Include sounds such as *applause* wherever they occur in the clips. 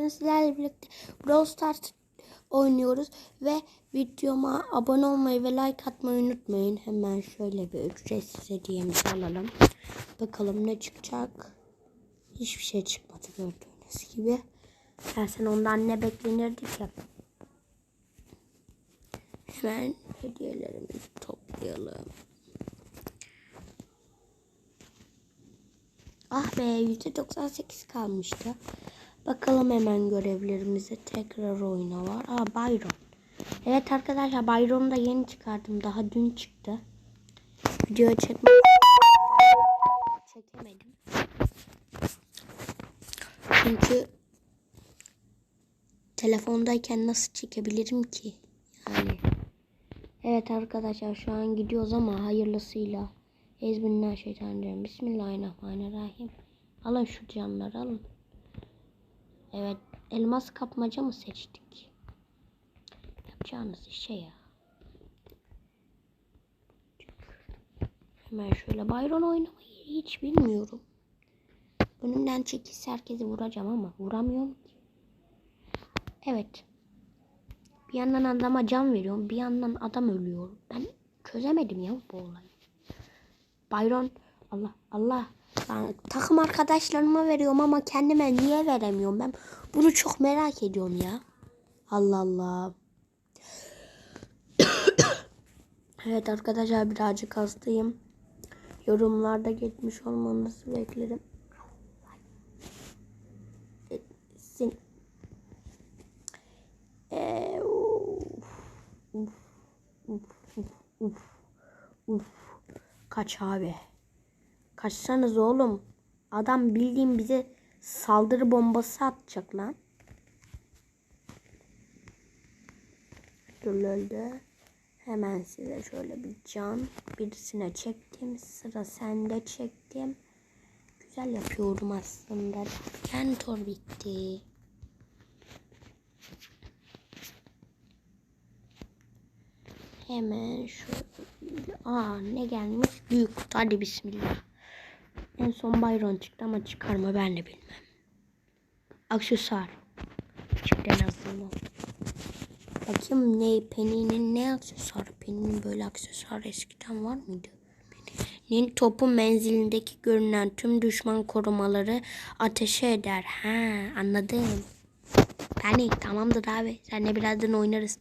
Bugün sizlerle birlikte Brawl Stars oynuyoruz ve videoma abone olmayı ve like atmayı unutmayın. Hemen şöyle bir ücretsiz hediyemizi alalım. Bakalım ne çıkacak. Hiçbir şey çıkmadı gördüğünüz gibi. Dersen ondan ne beklenirdi ki? Hemen hediyelerimizi toplayalım. Ah be %98 kalmıştı. Bakalım hemen görevlerimize tekrar oyuna var. Aa Byron. Evet arkadaşlar Byron'u da yeni çıkardım. Daha dün çıktı. Video çekme çekemedim. Çünkü telefondayken nasıl çekebilirim ki? Yani. Evet arkadaşlar şu an gidiyoruz ama hayırlısıyla. Ezbinlerşeytanirracim. Bismillahirrahmanirrahim. Alın şu canları alın. Evet. Elmas kapmaca mı seçtik? Yapacağınız işe ya. Hemen şöyle Byron oynamayı hiç bilmiyorum. Önümden çekilse herkesi vuracağım ama vuramıyorum ki. Evet. Bir yandan adama can veriyorum. Bir yandan adam ölüyor. Ben çözemedim ya bu olayı. Byron Allah Allah ben takım arkadaşlarıma veriyorum ama kendime niye veremiyorum ben bunu çok merak ediyorum ya. Allah Allah. *coughs* evet arkadaşlar birazcık hastayım. Yorumlarda geçmiş olmanızı beklerim. Sin ee, uf, uf, uf, uf, uf. Kaç abi. Kaçsanız oğlum. Adam bildiğin bize saldırı bombası atacak lan. Dur öldü. Hemen size şöyle bir can. Birisine çektim. Sıra sende çektim. Güzel yapıyorum aslında. Kentor bitti. Hemen şöyle. Aa ne gelmiş? Büyük. Hadi bismillah. En son Byron çıktı ama çıkar mı ben de bilmem. Aksesuar. Çıktı en azından. Bakayım ne Penny'nin ne aksesuarı? Penny'nin böyle aksesuar eskiden var mıydı? Penny'nin topu menzilindeki görünen tüm düşman korumaları ateşe eder. Ha anladım. Penny tamamdır abi. Seninle birazdan oynarız.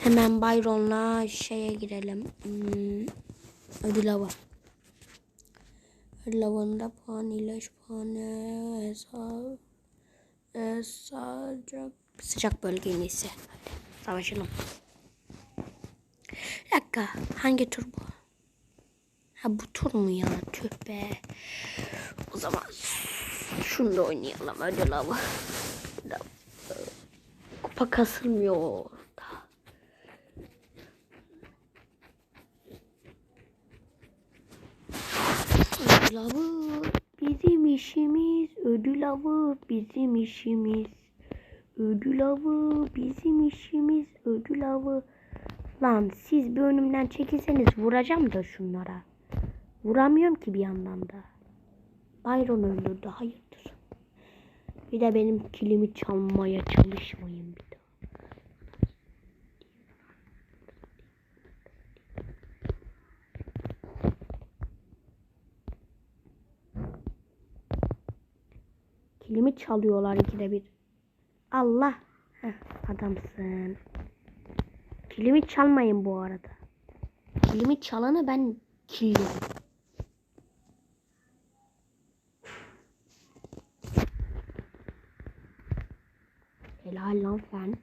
Hemen Byron'la şeye girelim. Hmm, ödül hava. Lavanda puan, ilaç puanı, hesap, hesap, sıcak bölge. Hadi savaşalım. Bir dakika hangi tur bu? Ha bu tur mu ya? Tüh be. O zaman şunu da oynayalım ödül hava. Kupa kasılmıyor. Ödül avı bizim işimiz. Ödül avı bizim işimiz. Ödül avı bizim işimiz. Ödül avı. Lan siz bir önümden çekilseniz vuracağım da şunlara. Vuramıyorum ki bir yandan da. Byron öldürdü. Hayırdır? Bir de benim kilimi çalmaya çalışmayın bir daha. Kilimi çalıyorlar ikide bir. Allah. Heh, adamsın. Kilimi çalmayın bu arada. Kilimi çalanı ben killiyorum. Helal lan Frank.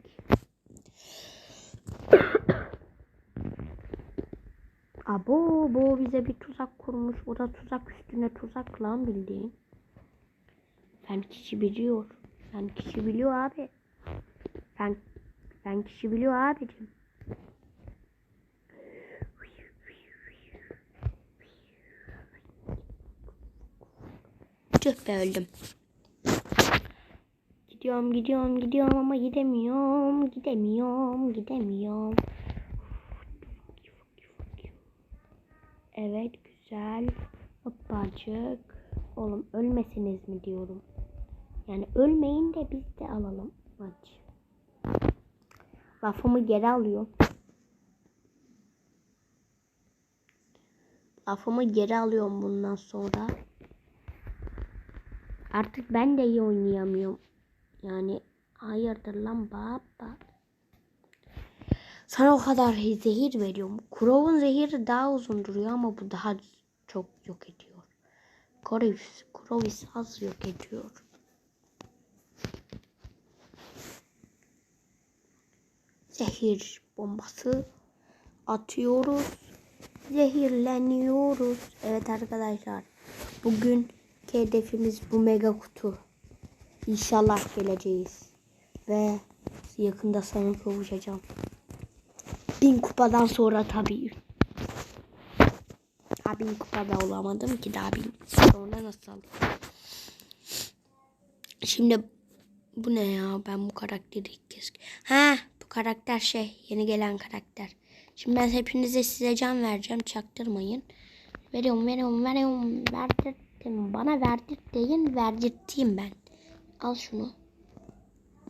Abo bu bize bir tuzak kurmuş. O da tuzak üstüne tuzak lan bildiğin. Fen kişi biliyor. Fen kişi biliyor abi. Fen, fen kişi biliyor abicim. Tüh be öldüm. Gidiyorum gidiyorum gidiyorum ama gidemiyorum. Gidemiyorum gidemiyorum. Evet güzel. Hoppacık. Oğlum ölmesiniz mi diyorum. Yani ölmeyin de biz de alalım maç. Lafımı geri alıyorum. Lafımı geri alıyorum bundan sonra. Artık ben de iyi oynayamıyorum. Yani hayırdır lan baba. Sana o kadar zehir veriyorum. Crow'un zehiri daha uzun duruyor ama bu daha çok yok ediyor. Crow ise az yok ediyor. Zehir bombası atıyoruz. Zehirleniyoruz. Evet arkadaşlar. Bugün hedefimiz bu mega kutu. İnşallah geleceğiz. Ve yakında sana kavuşacağım. Bin kupadan sonra tabii. Daha bin kupada olamadım ki daha bin sonra nasıl? Şimdi bu ne ya? Ben bu karakteri ilk kez... Ha karakter şey yeni gelen karakter. Şimdi ben hepinize size can vereceğim. Çaktırmayın. Veriyorum veriyorum veriyorum. Verdirttim. Bana verdirt deyin. Verdirteyim ben. Al şunu.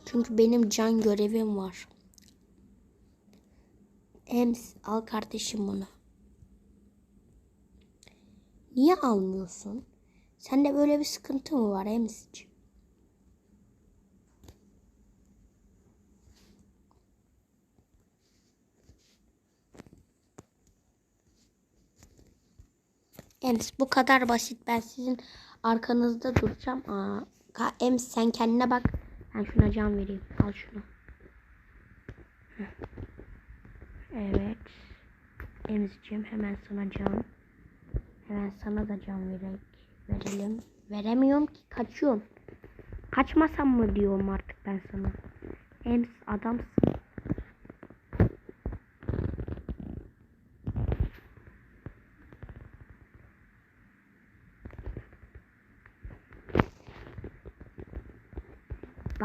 Çünkü benim can görevim var. Ems al kardeşim bunu. Niye almıyorsun? Sende böyle bir sıkıntı mı var Ems'ciğim? Ems bu kadar basit. Ben sizin arkanızda duracağım. Aa, Ems sen kendine bak. Ben şuna can vereyim. Al şunu. Evet. Ems'ciğim hemen sana can. Hemen sana da can verek, verelim. Veremiyorum ki kaçıyorum. Kaçmasam mı diyorum artık ben sana. Ems adamsın.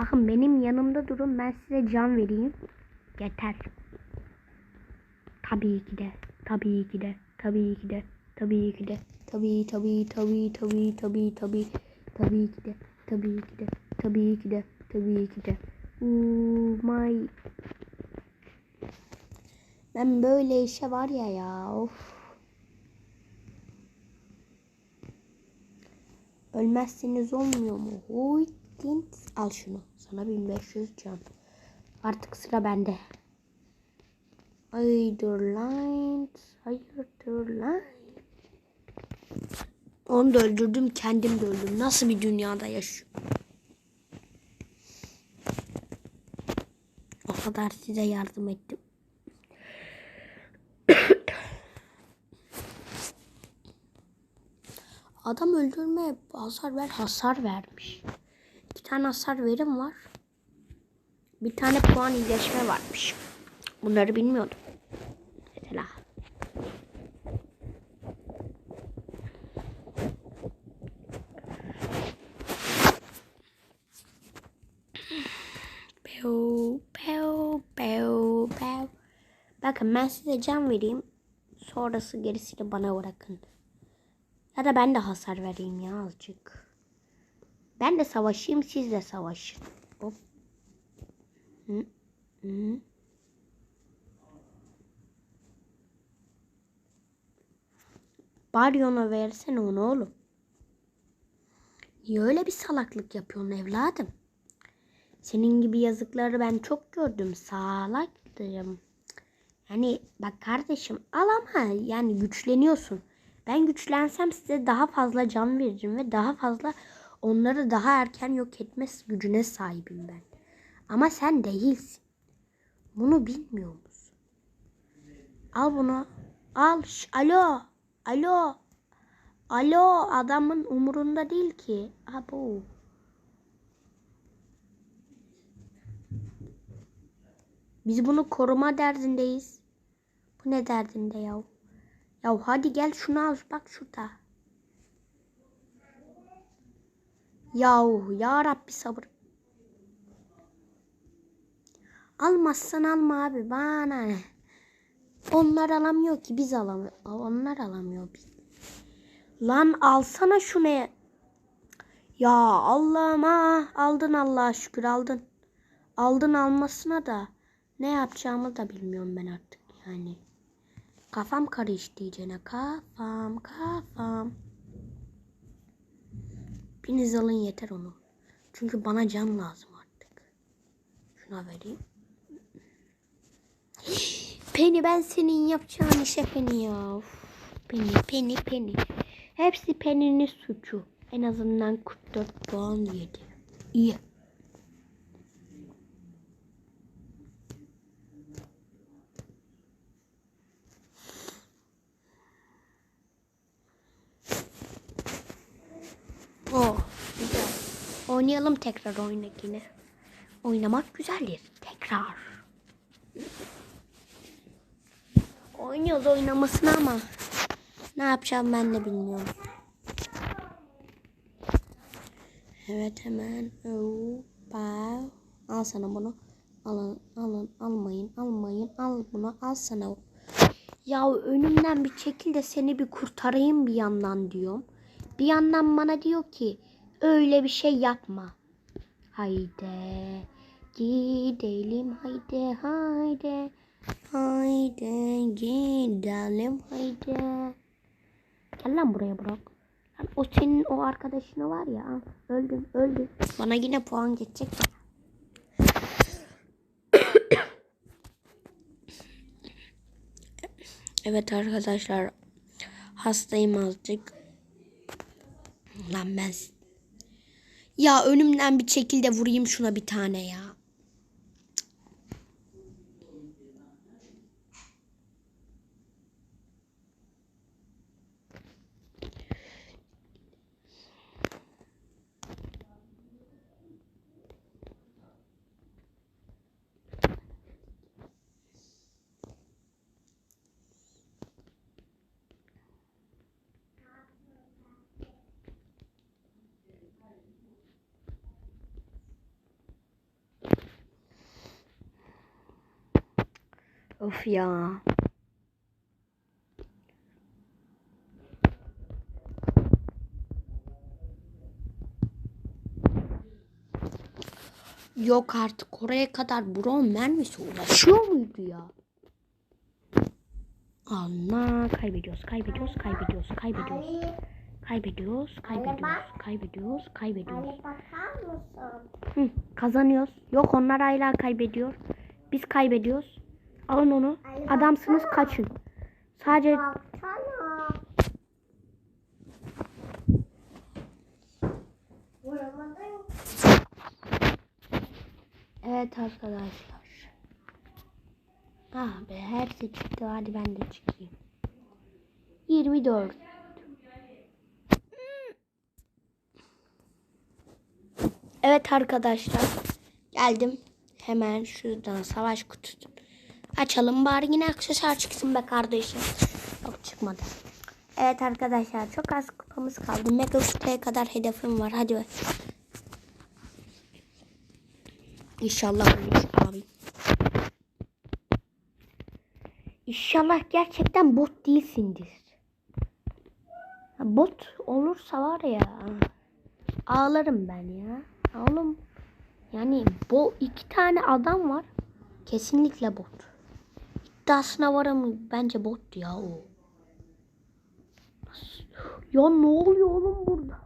Bakın benim yanımda durun ben size can vereyim. Yeter. Tabii ki de. Tabii ki de. Tabii ki de. Tabii ki de. Tabii tabii tabii tabii tabii tabii. Tabii ki de. Tabii ki de. Tabii ki de. Tabii ki de. Oh my. Ben böyle işe var ya ya. Of. Ölmezseniz olmuyor mu? Huy. Tint. Al şunu. Sana 1500 can. Artık sıra bende. Hayırdır lan? Hayırdır lan? Onu da öldürdüm, kendim de öldüm. Nasıl bir dünyada yaşıyorum? O kadar size yardım ettim. Adam öldürme hasar ver hasar vermiş. Tane hasar verim var. Bir tane puan iyileşme varmış. Bunları bilmiyordum. Mesela. Pew, pew, pew, pew. Bakın ben size can vereyim. Sonrası gerisini bana bırakın. Ya da ben de hasar vereyim ya azıcık. Ben de savaşayım siz de savaşın. Hop. Hı, hı. Baryona versene onu oğlum. Niye öyle bir salaklık yapıyorsun evladım? Senin gibi yazıkları ben çok gördüm. Salaktım. Yani bak kardeşim al ama yani güçleniyorsun. Ben güçlensem size daha fazla can veririm ve daha fazla onları daha erken yok etme gücüne sahibim ben. Ama sen değilsin. Bunu bilmiyor musun? Al bunu. Al. Şş, alo. Alo. Alo. Adamın umurunda değil ki. Abo. Biz bunu koruma derdindeyiz. Bu ne derdinde yav? Ya hadi gel şunu al. Bak şurada. Yahu ya Rabbi sabır. Almazsan alma abi bana ne? Onlar alamıyor ki biz alamıyor. Onlar alamıyor biz. Lan alsana şunu. Ya Allah'ım ha aldın Allah'a şükür aldın. Aldın almasına da ne yapacağımı da bilmiyorum ben artık yani. Kafam karıştı iyicene kafam kafam. Biriniz alın yeter onu. Çünkü bana can lazım artık. Şuna vereyim. Penny ben senin yapacağın işe Penny ya. Of, Penny Penny Penny. Hepsi Penny'nin suçu. En azından 44 puan yedi. İyi. Oh, güzel. Oynayalım tekrar oyunu yine. Oynamak güzeldir. Tekrar. Oynuyoruz oynamasını ama ne yapacağım ben de bilmiyorum. Evet hemen. Hoppa. Al sana bunu. Alın, alın, almayın, almayın, al bunu, al sana. Ya önümden bir çekil de seni bir kurtarayım bir yandan diyorum. Bir yandan bana diyor ki öyle bir şey yapma. Haydi gidelim haydi haydi. Haydi gidelim haydi. Gel lan buraya bırak. O senin o arkadaşını var ya öldüm öldüm. Bana yine puan geçecek. Evet arkadaşlar hastayım azıcık. Lan ben ya önümden bir şekilde vurayım şuna bir tane ya. Of ya. Yok artık oraya kadar bron mermisi ulaşıyor muydu ya? Allah kaybediyoruz, kaybediyoruz, kaybediyoruz, kaybediyoruz. Kaybediyoruz, kaybediyoruz, kaybediyoruz, kaybediyoruz. Hı, kazanıyoruz. Yok onlar hala kaybediyor. Biz kaybediyoruz. Alın onu. Adamsınız kaçın. Sadece. Evet arkadaşlar. Ah be hepsi çıktı. Hadi ben de çıkayım. 24. Evet arkadaşlar. Geldim. Hemen şuradan savaş kutusu. Açalım bari yine aksesuar çıksın be kardeşim. Yok çıkmadı. Evet arkadaşlar çok az kupamız kaldı. Mega kutuya kadar hedefim var. Hadi. İnşallah olur abi. İnşallah gerçekten bot değilsindir. Bot olursa var ya ağlarım ben ya. Oğlum yani bu iki tane adam var. Kesinlikle bot. İddiasına varım bence bot ya o. Ya ne oluyor oğlum burada?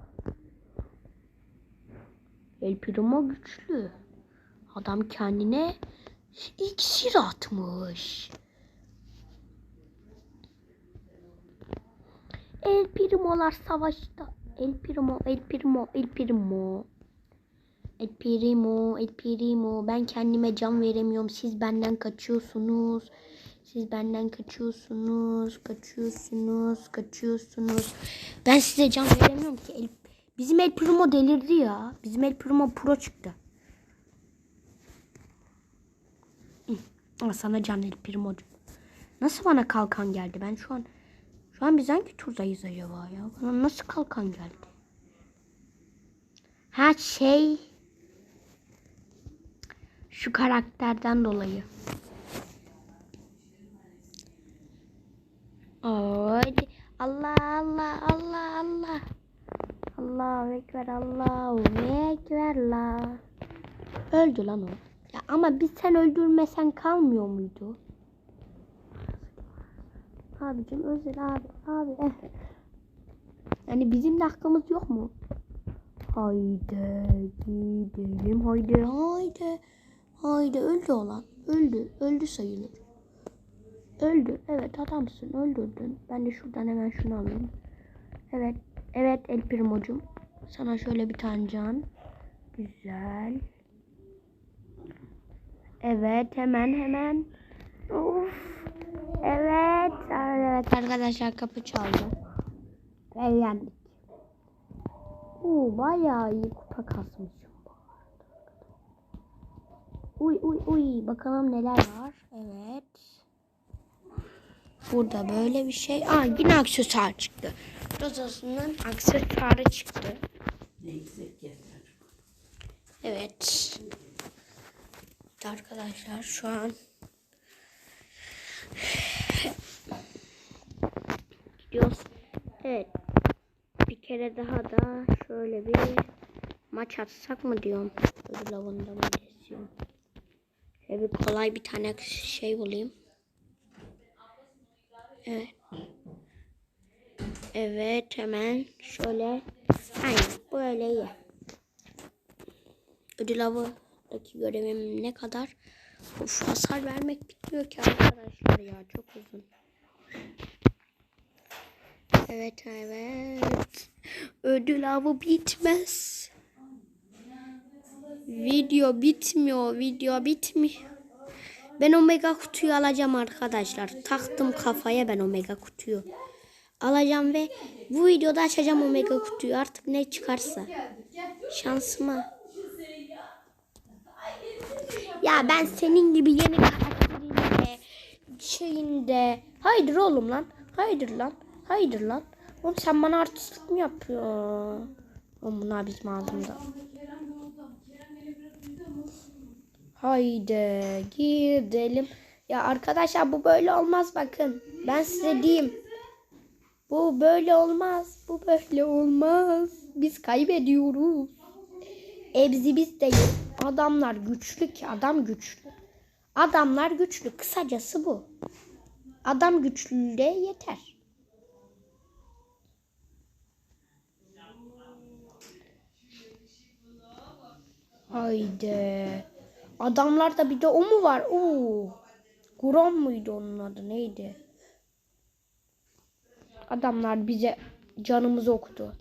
El Primo güçlü. Adam kendine iksir atmış. El Primo'lar savaşta. El Primo, El Primo, El Primo. El Primo, El Primo. Ben kendime can veremiyorum. Siz benden kaçıyorsunuz. Siz benden kaçıyorsunuz. Kaçıyorsunuz. Kaçıyorsunuz. Ben size can veremiyorum ki. El, bizim El Primo delirdi ya. Bizim El Primo pro çıktı. Hı, Al sana can El Primo. Nasıl bana kalkan geldi? Ben şu an şu an biz hangi turdayız acaba ya? Bana nasıl kalkan geldi? Ha şey şu karakterden dolayı. Oy. Allah Allah Allah Allah. Allahu ekber Allahu ekber la. Öldü lan o. Ya ama biz sen öldürmesen kalmıyor muydu? Abicim özür abi abi. Eh. Yani bizim de hakkımız yok mu? Haydi gidelim haydi haydi. Haydi öldü olan. Öldü. Öldü sayılır. Öldü. Evet adamsın. Öldürdün. Ben de şuradan hemen şunu alayım. Evet. Evet El Primo'cum. Sana şöyle bir tane can. Güzel. Evet hemen hemen. Of. Evet. Evet arkadaşlar kapı çaldı. Ve yendik. Oo bayağı iyi kupa kasmışım. Uy uy uy bakalım neler var. Evet. Burada böyle bir şey. Aa yine aksesuar çıktı. Rozasının aksesuarı çıktı. Evet. Arkadaşlar şu an gidiyoruz. Evet. Bir kere daha da şöyle bir maç atsak mı diyorum. Ödül avında mı diyorum. Şöyle bir kolay bir tane şey bulayım. Evet. Evet hemen şöyle. Aynen böyle iyi. Ödül avındaki görevim ne kadar? Of hasar vermek bitmiyor ki arkadaşlar ya çok uzun. Evet evet. Ödül avı bitmez. Video bitmiyor. Video bitmiyor. Ben omega kutuyu alacağım arkadaşlar. Taktım kafaya ben omega kutuyu. Alacağım ve bu videoda açacağım omega kutuyu. Artık ne çıkarsa. Şansıma. Ya ben senin gibi yeni karakterinde şeyinde. Haydır oğlum lan. Haydır lan. Haydır lan. Oğlum sen bana artistlik mi yapıyorsun? Oğlum bunlar bizim ağzımda. Haydi gidelim. Ya arkadaşlar bu böyle olmaz bakın. Ben size diyeyim. Bu böyle olmaz. Bu böyle olmaz. Biz kaybediyoruz. Ebzi biz değil. Adamlar güçlü ki adam güçlü. Adamlar güçlü. Kısacası bu. Adam güçlülüğe yeter. Haydi. Adamlarda bir de o mu var? Oo. Grom muydu onun adı neydi? Adamlar bize canımızı okudu.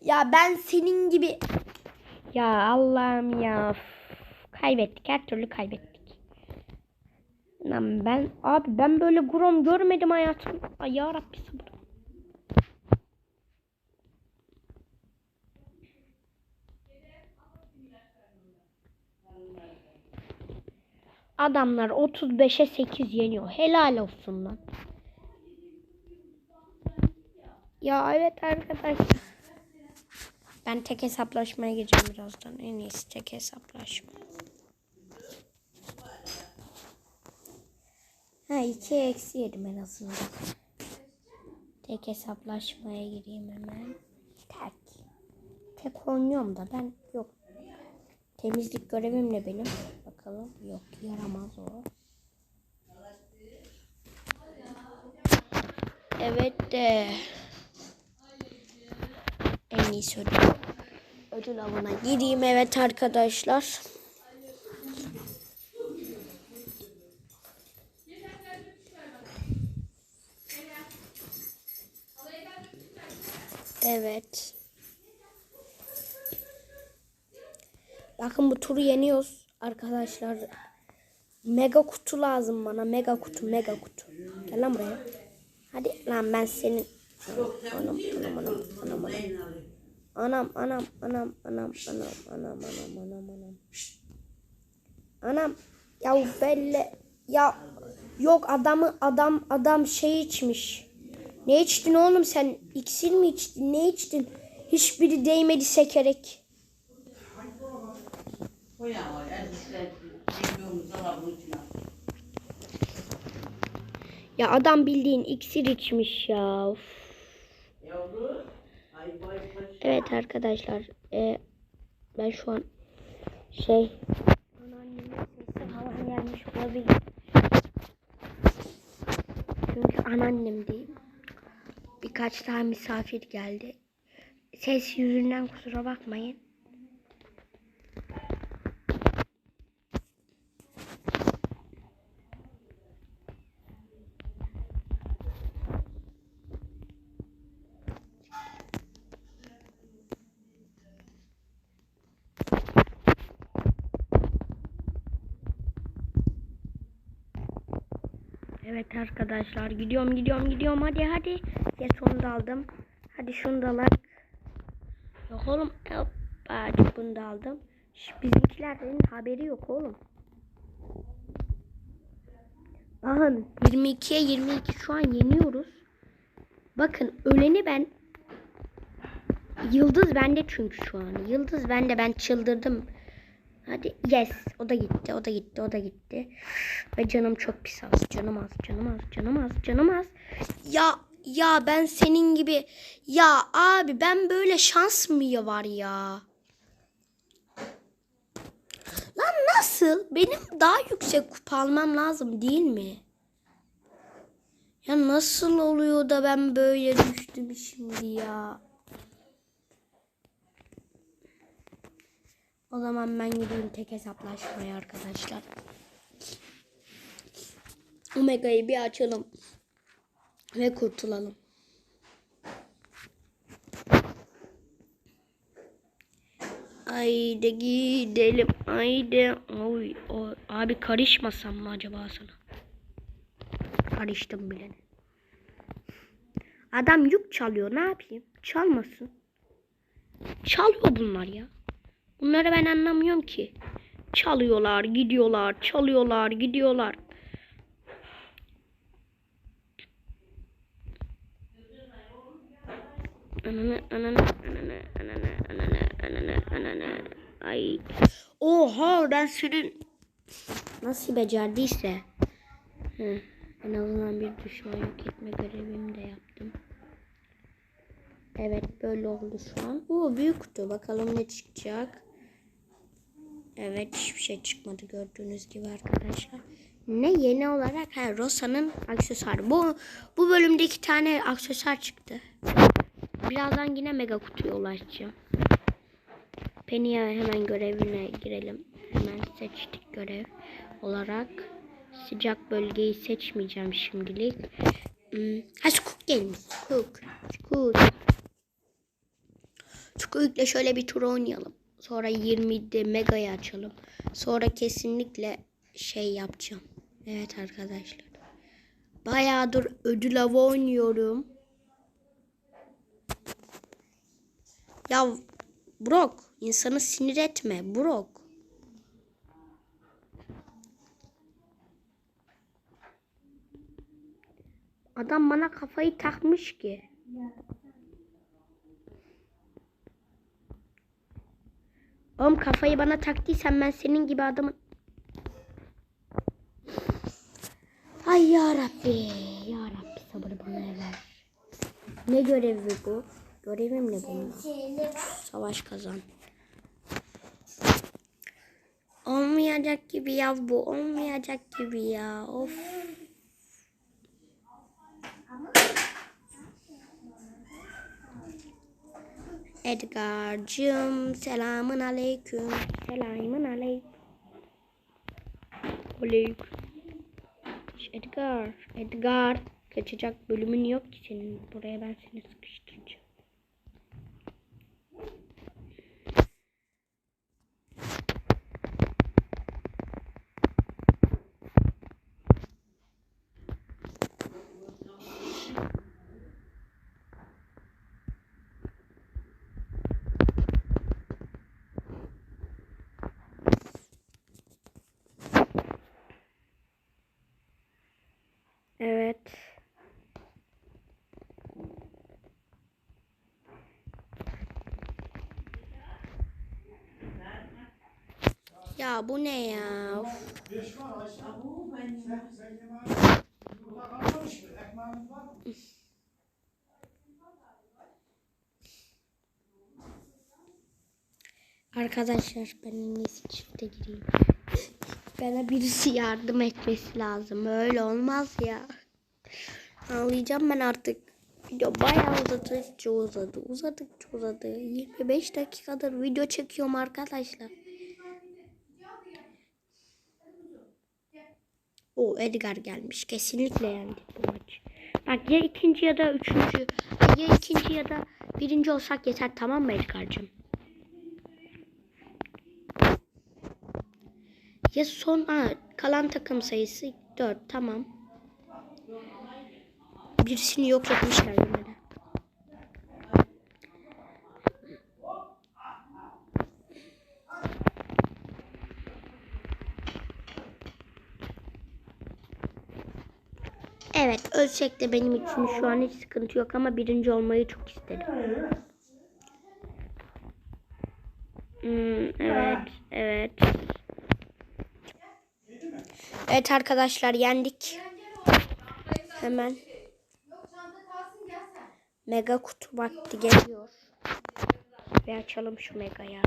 Ya ben senin gibi ya Allah'ım ya. Kaybettik. Her türlü kaybettik. Lan ben abi ben böyle grom görmedim hayatım. Ay ya Rabbi sabır. Adamlar 35'e 8 yeniyor. Helal olsun lan. Ya evet arkadaşlar. Ben tek hesaplaşmaya gireceğim birazdan. En iyisi tek hesaplaşma. Ha iki eksi yedim en azından. Tek hesaplaşmaya gireyim hemen. Tek. Tek oynuyorum da ben yok. Temizlik görevim ne benim? Bakalım. Yok yaramaz o. Evet de. En iyisi ödül. Ödül avına gireyim evet arkadaşlar. Evet. Bakın bu turu yeniyoruz arkadaşlar. Mega kutu lazım bana. Mega kutu, mega kutu. Gel lan buraya. Hadi lan ben senin Anam anam anam anam anam. Anam anam anam anam anam anam anam anam anam. Anam ya belli ya yok adamı adam adam şey içmiş. Ne içtin oğlum sen? İksir mi içtin? Ne içtin? Hiçbiri değmedi sekerek. Ya adam bildiğin iksir içmiş ya. Of. Evet arkadaşlar. e, ben şu an şey falan gelmiş olabilir. Çünkü anneannem değil. Birkaç daha misafir geldi. Ses yüzünden kusura bakmayın. Evet arkadaşlar gidiyorum gidiyorum gidiyorum hadi hadi. Ya onu da aldım. Hadi şunu da alak. Yok oğlum. Hoppa bunu da aldım. Şş, bizimkilerin haberi yok oğlum. Bakın 22'ye 22 şu an yeniyoruz. Bakın öleni ben Yıldız bende çünkü şu an. Yıldız bende ben çıldırdım. Hadi yes. O da gitti. O da gitti. O da gitti. Ve canım çok pis az. Canım az. Canım az. Canım az. Canım az. Ya ya ben senin gibi ya abi ben böyle şans mı ya var ya? Lan nasıl? Benim daha yüksek kupa almam lazım değil mi? Ya nasıl oluyor da ben böyle düştüm şimdi ya? O zaman ben gideyim tek hesaplaşmaya arkadaşlar. Omega'yı bir açalım. Ve kurtulalım. Haydi gidelim. Haydi. Oy, o, abi karışmasam mı acaba sana? Karıştım bile. Adam yük çalıyor. Ne yapayım? Çalmasın. Çalıyor bunlar ya. Bunları ben anlamıyorum ki. Çalıyorlar, gidiyorlar, çalıyorlar, gidiyorlar. Ay. Oha ben senin nasıl becerdiyse. Hı. En azından bir düşman yok etme görevimi de yaptım. Evet böyle oldu şu an. Oo büyük kutu. Bakalım ne çıkacak. Evet hiçbir şey çıkmadı gördüğünüz gibi arkadaşlar. Ne yeni olarak ha Rosa'nın aksesuarı. Bu bu bölümde iki tane aksesuar çıktı. Birazdan yine mega kutuya ulaşacağım. Penny'e hemen görevine girelim. Hemen seçtik görev olarak. Sıcak bölgeyi seçmeyeceğim şimdilik. Hmm. Ha Scook gelmiş. Scook. Scook. Scook'la şöyle bir tur oynayalım. Sonra 20'de Mega'yı açalım. Sonra kesinlikle şey yapacağım. Evet arkadaşlar. Bayağıdır ödül avı oynuyorum. Ya Brock insanı sinir etme Brock. Adam bana kafayı takmış ki. Oğlum kafayı bana taktıysan ben senin gibi adamın... Ay ya Rabbi, ya Rabbi sabır bana ver. Ne görevi bu? Görevim ne bunun? Savaş kazan. Olmayacak gibi ya bu. Olmayacak gibi ya. Of. Edgar'cığım selamın aleyküm. Selamın aleyküm. Aleyküm. Edgar, Edgar. Kaçacak bölümün yok ki senin. Buraya ben seni sıkıştıracağım. Evet. Ya bu ne ya? Of. Arkadaşlar ben en iyisi çifte gireyim. Bana birisi yardım etmesi lazım. Öyle olmaz ya. Ağlayacağım ben artık. Video bayağı uzadıkça uzadı. Uzadıkça uzadı. 25 dakikadır video çekiyorum arkadaşlar. O Edgar gelmiş. Kesinlikle yendik bu maç. Bak ya ikinci ya da üçüncü. Ya ikinci ya da birinci olsak yeter tamam mı Edgar'cığım? Ya son ha, kalan takım sayısı 4 tamam. Birisini yok etmişler yine de. Evet ölsek de benim için şu an hiç sıkıntı yok ama birinci olmayı çok isterim. Hmm, evet, evet. Evet arkadaşlar yendik. Hemen mega kutu vakti geliyor. Ve açalım şu megayı.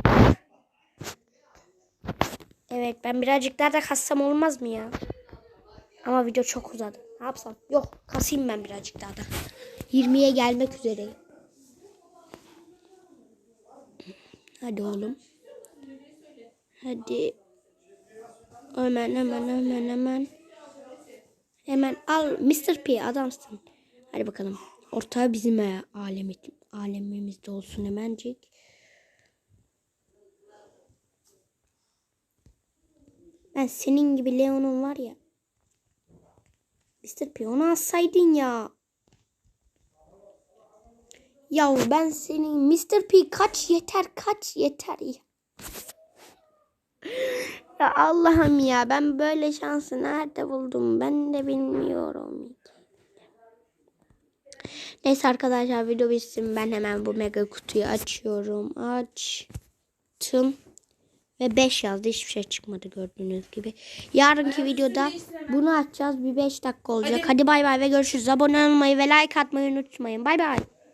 Evet ben birazcık daha da kassam olmaz mı ya? Ama video çok uzadı. Ne yapsam? Yok kasayım ben birazcık daha da. 20'ye gelmek üzereyim. Hadi oğlum. Hadi. Hemen hemen hemen hemen. Hemen al Mr. P adamsın. Hadi bakalım. Ortağı bizim e, alemi, alemimizde olsun hemencik. Ben senin gibi Leon'un var ya. Mr. P onu alsaydın ya. Ya ben senin Mr. P kaç yeter kaç yeter ya. Ya Allah'ım ya ben böyle şansı nerede buldum ben de bilmiyorum. Neyse arkadaşlar video bitsin ben hemen bu mega kutuyu açıyorum. Açtım. Ve 5 yazdı hiçbir şey çıkmadı gördüğünüz gibi. Yarınki videoda bunu açacağız bir 5 dakika olacak. Hadi bay bay ve görüşürüz. Abone olmayı ve like atmayı unutmayın. Bay bay.